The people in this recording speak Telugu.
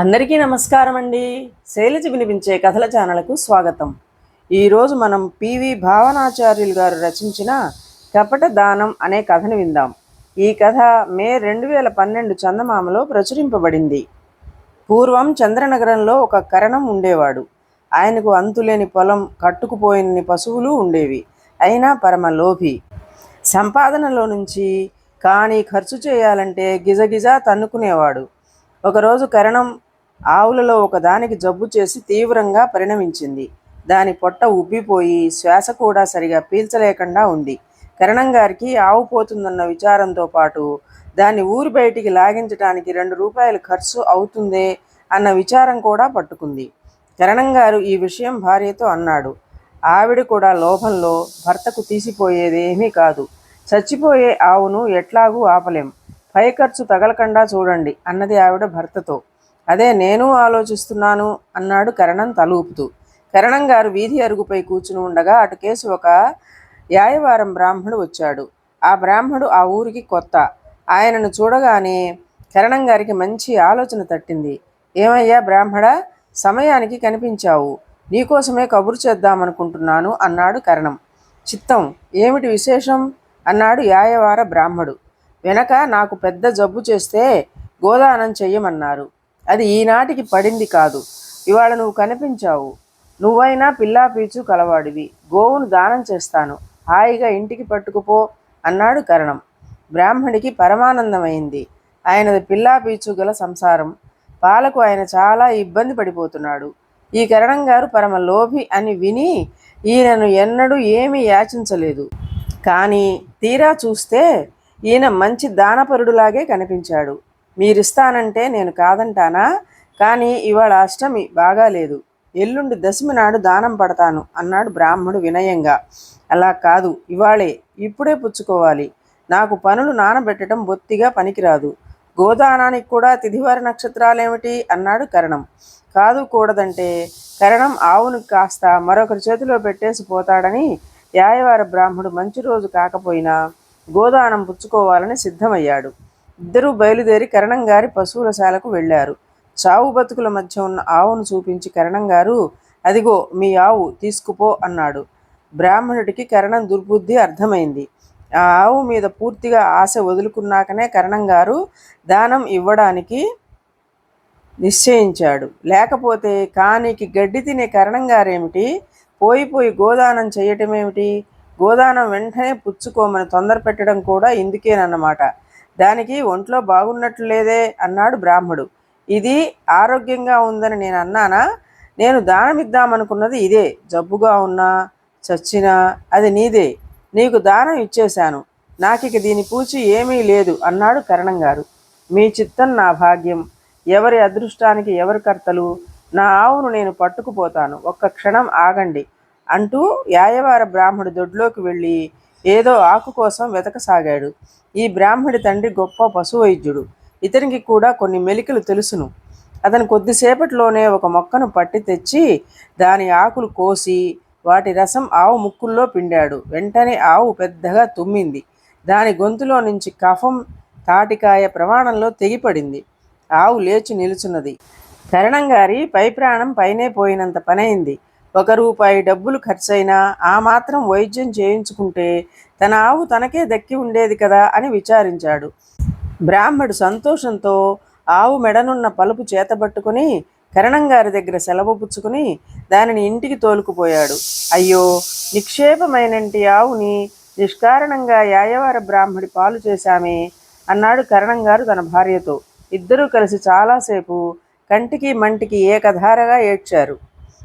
అందరికీ నమస్కారం అండి. శైలజ వినిపించే కథల ఛానల్కు స్వాగతం. ఈరోజు మనం పివి భావనాచార్యులు గారు రచించిన కపట దానం అనే కథను విందాం. ఈ కథ మే రెండు వేల పన్నెండు చందమామలో ప్రచురింపబడింది. పూర్వం చంద్రనగరంలో ఒక కరణం ఉండేవాడు. ఆయనకు అంతులేని పొలం కట్టుకుపోయిన పశువులు ఉండేవి. అయినా పరమ లోభి సంపాదనలో నుంచి కానీ ఖర్చు చేయాలంటే గిజగిజ తన్నుకునేవాడు. ఒకరోజు కరణం ఆవులలో ఒకదానికి జబ్బు చేసి తీవ్రంగా పరిణమించింది. దాని పొట్ట ఉబ్బిపోయి శ్వాస కూడా సరిగా పీల్చలేకుండా ఉంది. కరణం గారికి ఆవు పోతుందన్న విచారంతో పాటు దాన్ని ఊరి బయటికి లాగించడానికి రెండు రూపాయలు ఖర్చు అవుతుందే అన్న విచారం కూడా పట్టుకుంది. కరణం గారు ఈ విషయం భార్యతో అన్నాడు. ఆవిడ కూడా లోభంలో భర్తకు తీసిపోయేదేమీ కాదు. చచ్చిపోయే ఆవును ఎట్లాగూ ఆపలేం. పై ఖర్చు తగలకుండా చూడండి అన్నది ఆవిడ భర్తతో. అదే నేను ఆలోచిస్తున్నాను అన్నాడు కరణం తలూపుతూ. కరణం గారు వీధి అరుగుపై కూర్చుని ఉండగా అటు కేసు ఒక యాయవారం బ్రాహ్మడు వచ్చాడు. ఆ బ్రాహ్మడు ఆ ఊరికి కొత్త. ఆయనను చూడగానే కరణం గారికి మంచి ఆలోచన తట్టింది. ఏమయ్యా బ్రాహ్మడ సమయానికి కనిపించావు. నీకోసమే కబురు చేద్దామనుకుంటున్నాను అన్నాడు కరణం. చిత్తం ఏమిటి విశేషం? అన్నాడు యాయవార బ్రాహ్మడు. వెనక నాకు పెద్ద జబ్బు చేస్తే గోదానం చెయ్యమన్నారు. అది ఈనాటికి పడింది కాదు. ఇవాళ నువ్వు కనిపించావు. నువ్వైనా పిల్లా పీచు కలవాడివి. గోవును దానం చేస్తాను. హాయిగా ఇంటికి పట్టుకుపో అన్నాడు కరణం. బ్రాహ్మడికి పరమానందమైంది. ఆయనది పిల్లా పీచు గల సంసారం. పాలకు ఆయన చాలా ఇబ్బంది పడిపోతున్నాడు. ఈ కరణం గారు పరమ లోభి అని విని ఈయనను ఎన్నడూ ఏమీ యాచించలేదు. కానీ తీరా చూస్తే ఈయన మంచి దానపరుడులాగే కనిపించాడు. మీరిస్తానంటే నేను కాదంటానా? కానీ ఇవాళ అష్టమి బాగాలేదు. ఎల్లుండి దశమి నాడు దానం పడతాను అన్నాడు బ్రాహ్మడు వినయంగా. అలా కాదు ఇవాళే ఇప్పుడే పుచ్చుకోవాలి. నాకు పనులు నానబెట్టడం బొత్తిగా పనికిరాదు. గోదానానికి కూడా తిథివార నక్షత్రాలేమిటి? అన్నాడు కరణం. కాదు కూడదంటే కరణం ఆవును కాస్త మరొకరి చేతిలో పెట్టేసి పోతాడని యాయవార బ్రాహ్మడు మంచి రోజు కాకపోయినా గోదానం పుచ్చుకోవాలని సిద్ధమయ్యాడు. ఇద్దరూ బయలుదేరి కరణం గారి పశువుల శాలకు వెళ్ళారు. చావు బతుకుల మధ్య ఉన్న ఆవును చూపించి కరణం గారు అదిగో మీ ఆవు తీసుకుపో అన్నాడు. బ్రాహ్మణుడికి కరణం దుర్బుద్ధి అర్థమైంది. ఆ ఆవు మీద పూర్తిగా ఆశ వదులుకున్నాకనే కరణం గారు దానం ఇవ్వడానికి నిశ్చయించాడు. లేకపోతే కానికి గడ్డి తినే కరణం గారేమిటి పోయి పోయి గోదానం చేయటమేమిటి? గోదానం వెంటనే పుచ్చుకోమని తొందర పెట్టడం కూడా ఇందుకేనన్నమాట. దానికి ఒంట్లో బాగున్నట్లు లేదే అన్నాడు బ్రాహ్మడు. ఇది ఆరోగ్యంగా ఉందని నేను అన్నానా? నేను దానమిద్దామనుకున్నది ఇదే. జబ్బుగా ఉన్నా చచ్చినా అది నీదే. నీకు దానం ఇచ్చేశాను. నాకిక దీని పూచి ఏమీ లేదు అన్నాడు కరణం గారు మీ చిత్తం నా భాగ్యం. ఎవరి అదృష్టానికి ఎవరి కర్తలు? నా ఆవును నేను పట్టుకుపోతాను. ఒక్క క్షణం ఆగండి. అంటూ యాయవార బ్రాహ్మడి దొడ్లోకి వెళ్ళి ఏదో ఆకు కోసం వెతకసాగాడు. ఈ బ్రాహ్మడి తండ్రి గొప్ప పశువైద్యుడు. ఇతనికి కూడా కొన్ని మెలికలు తెలుసును. అతను కొద్దిసేపట్లోనే ఒక మొక్కను పట్టి తెచ్చి దాని ఆకులు కోసి వాటి రసం ఆవు ముక్కుల్లో పిండాడు. వెంటనే ఆవు పెద్దగా తుమ్మింది. దాని గొంతులో నుంచి కఫం తాటికాయ ప్రమాణంలో తెగిపడింది. ఆవు లేచి నిలుచున్నది. కరణం గారి పై ప్రాణం పైనే పోయినంత పనైంది. ఒక రూపాయి డబ్బులు ఖర్చైనా ఆ మాత్రం వైద్యం చేయించుకుంటే తన ఆవు తనకే దక్కి ఉండేది కదా అని విచారించాడు. బ్రాహ్మడు సంతోషంతో ఆవు మెడనున్న పలుపు చేతబట్టుకుని కరణం గారి దగ్గర సెలవు పుచ్చుకుని దానిని ఇంటికి తోలుకుపోయాడు. అయ్యో నిక్షేపమైనంటి ఆవుని నిష్కారణంగా యాయవార బ్రాహ్మడి పాలు చేశామే అన్నాడు కరణం గారు తన భార్యతో. ఇద్దరూ కలిసి చాలాసేపు కంటికి మంటికి ఏకధారగా ఏడ్చారు.